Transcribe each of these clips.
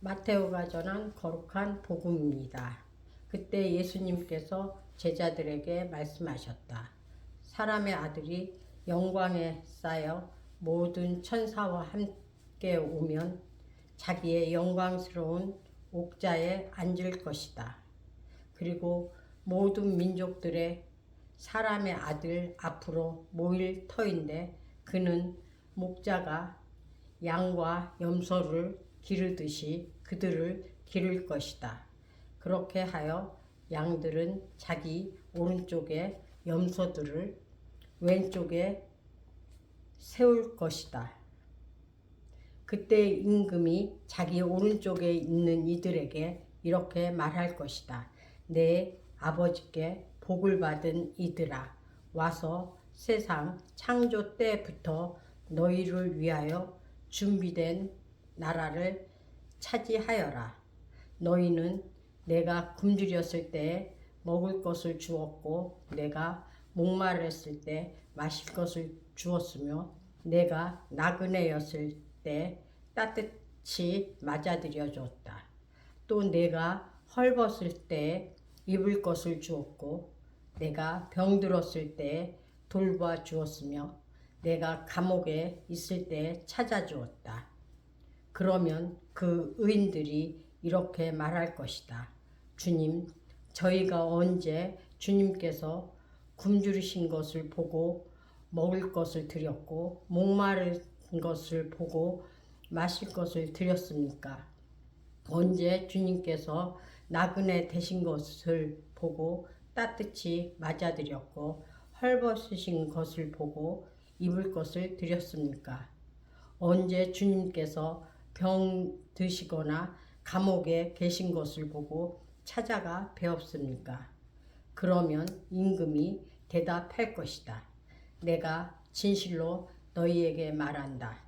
마테오가 전한 거룩한 복음입니다. 그때 예수님께서 제자들에게 말씀하셨다. 사람의 아들이 영광에 쌓여 모든 천사와 함께 오면 자기의 영광스러운 옥자에 앉을 것이다. 그리고 모든 민족들의 사람의 아들 앞으로 모일 터인데 그는 목자가 양과 염소를 기르듯이 그들을 기를 것이다. 그렇게 하여 양들은 자기 오른쪽에 염소들을 왼쪽에 세울 것이다. 그때 임금이 자기 오른쪽에 있는 이들에게 이렇게 말할 것이다. 내 아버지께 복을 받은 이들아 와서 세상 창조 때부터 너희를 위하여 준비된 나라를 차지하여라. 너희는 내가 굶주렸을 때 먹을 것을 주었고 내가 목마르었을 때 마실 것을 주었으며 내가 나그네였을 때 따뜻히 맞아들여 줬다. 또 내가 헐벗을 때 입을 것을 주었고 내가 병들었을 때 돌봐 주었으며 내가 감옥에 있을 때 찾아 주었다. 그러면 그 의인들이 이렇게 말할 것이다. 주님, 저희가 언제 주님께서 굶주리신 것을 보고 먹을 것을 드렸고 목마른 것을 보고 마실 것을 드렸습니까? 언제 주님께서 나그네 되신 것을 보고 따뜻히 맞아드렸고 헐벗으신 것을 보고 입을 것을 드렸습니까? 언제 주님께서 병 드시거나 감옥에 계신 것을 보고 찾아가 배웠습니까? 그러면 임금이 대답할 것이다. 내가 진실로 너희에게 말한다.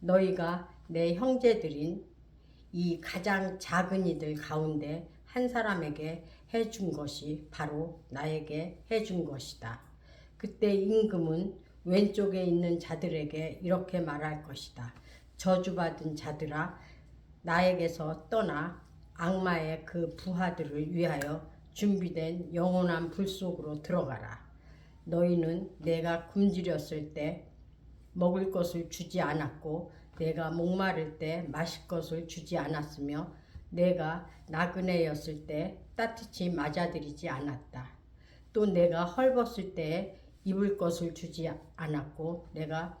너희가 내 형제들인 이 가장 작은 이들 가운데 한 사람에게 해준 것이 바로 나에게 해준 것이다. 그때 임금은 왼쪽에 있는 자들에게 이렇게 말할 것이다. 저주받은 자들아, 나에게서 떠나 악마의 그 부하들을 위하여 준비된 영원한 불 속으로 들어가라. 너희는 내가 굶주렸을 때 먹을 것을 주지 않았고 내가 목마를 때 마실 것을 주지 않았으며 내가 나그네였을 때 따뜻히 맞아들이지 않았다. 또 내가 헐벗을 때 입을 것을 주지 않았고 내가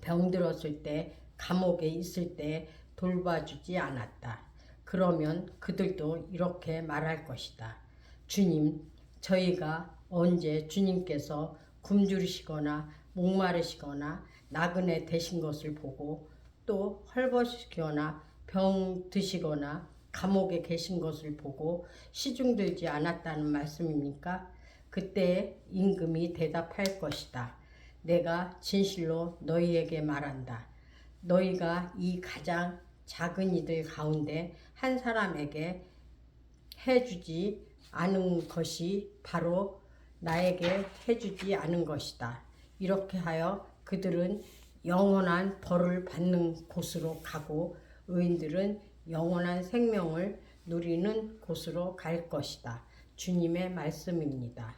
병들었을 때 감옥에 있을 때 돌봐주지 않았다. 그러면 그들도 이렇게 말할 것이다. 주님, 저희가 언제 주님께서 굶주리시거나 목마르시거나 나그네 되신 것을 보고 또 헐벗으시거나 병 드시거나 감옥에 계신 것을 보고 시중 들지 않았다는 말씀입니까? 그때 임금이 대답할 것이다. 내가 진실로 너희에게 말한다. 너희가 이 가장 작은 이들 가운데 한 사람에게 해주지 않은 것이 바로 나에게 해주지 않은 것이다. 이렇게 하여 그들은 영원한 벌을 받는 곳으로 가고 의인들은 영원한 생명을 누리는 곳으로 갈 것이다. 주님의 말씀입니다.